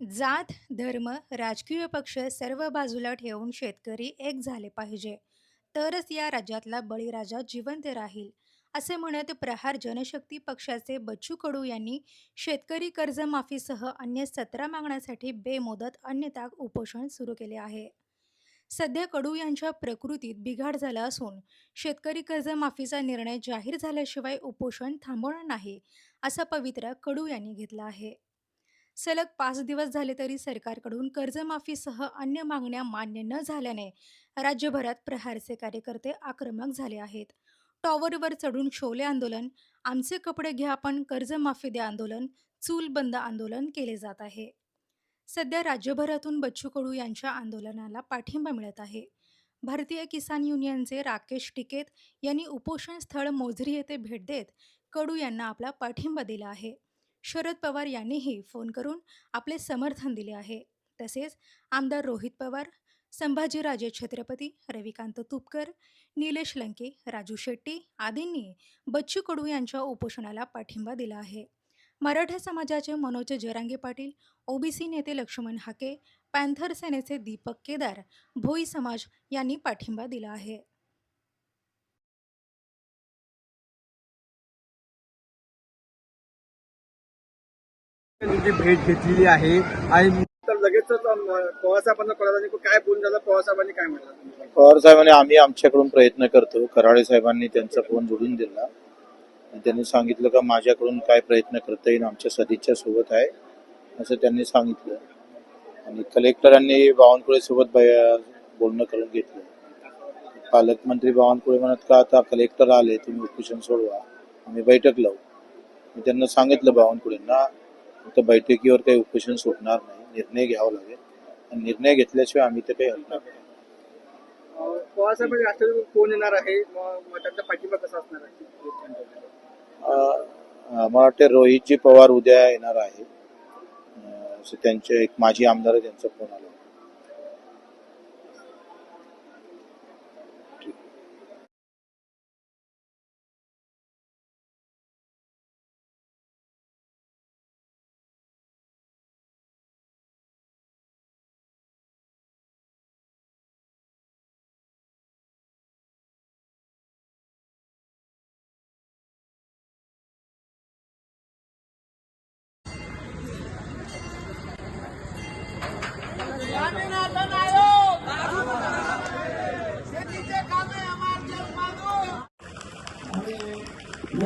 जात, धर्म, राजकीय पक्ष सर्व बाजूला ठेवून शेतकरी एक झाले पाहिजे. तरच या राज्यातला बळीराजा जिवंत राहील, असे म्हणत प्रहार जनशक्ती पक्षाचे बच्चू कडू यांनी शेतकरी कर्जमाफीसह अन्य सतरा मागण्यासाठी बेमुदत अन्नत्याग उपोषण सुरू केले आहे. सध्या कडू यांच्या प्रकृतीत बिघाड झाला असून शेतकरी कर्जमाफीचा निर्णय जाहीर झाल्याशिवाय उपोषण थांबवणार नाही, असा पवित्रा कडू यांनी घेतला आहे. सलग पाच दिवस झाले तरी सरकारकडून कर्जमाफीसह अन्य मागण्या मान्य न झाल्याने राज्यभरात प्रहारचे कार्यकर्ते आक्रमक झाले आहेत. टॉवरवर चढून शोले आंदोलन आमचे कपडे घ्या पण कर्जमाफी द्या आंदोलन चूल बंद आंदोलन केले जात आहे. सध्या राज्यभरातून बच्चू कडू यांच्या आंदोलनाला पाठिंबा मिळत आहे. भारतीय किसान युनियनचे राकेश टिकेत यांनी उपोषण स्थळ मोझरी येथे भेट देत कडू यांना आपला पाठिंबा दिला आहे. शरद पवार यांनीही फोन करून आपले समर्थन दिले आहे. तसेच आमदार रोहित पवार संभाजीराजे छत्रपती रविकांत तुपकर निलेश लंके राजू शेट्टी आदींनी बच्चू कडू यांच्या उपोषणाला पाठिंबा दिला आहे. मराठा समाजाचे मनोज जरांगे पाटील ओबीसी नेते लक्ष्मण हाके पॅन्थर सेनेचे दीपक केदार भोई समाज यांनी पाठिंबा दिला आहे. त्यांची भेट घेतलेली आहे. आणि तर लगेच पवारसाहेबांना काय बोलून झालं? पवारसाहेबांनी काय म्हटलं? पवार साहेबांनी आम्ही आमच्याकडून प्रयत्न करतो. कराळे साहेबांनी त्यांचा फोन जोडून दिला. आणि त्यांनी सांगितलं का माझ्याकडून काय प्रयत्न करता येईल आमच्या सदिच्छा सोबत आहे असं त्यांनी सांगितलं. आणि कलेक्टरांनी बावनकुळे सोबत बोलणं करून घेतलं. पालकमंत्री बावनकुळे म्हणत का आता कलेक्टर आले तुम्ही उपोषण सोडवा. आम्ही बैठक लावू. मी त्यांना सांगितलं बावनकुळेंना फक्त बैठकीवर काही उपोषण सोडणार नाही. निर्णय घ्यावा लागेल. आणि निर्णय घेतल्याशिवाय आम्ही ते काही हलणार नाही. पवारसाहेबांनी राष्ट्रवादी कोण येणार आहे? मग मग त्यांचा पाठिंबा कसा असणार आहे? अ, मला वाटते रोहितजी पवार उद्या येणार आहे. त्यांचे एक माजी आमदार त्यांचा फोन आला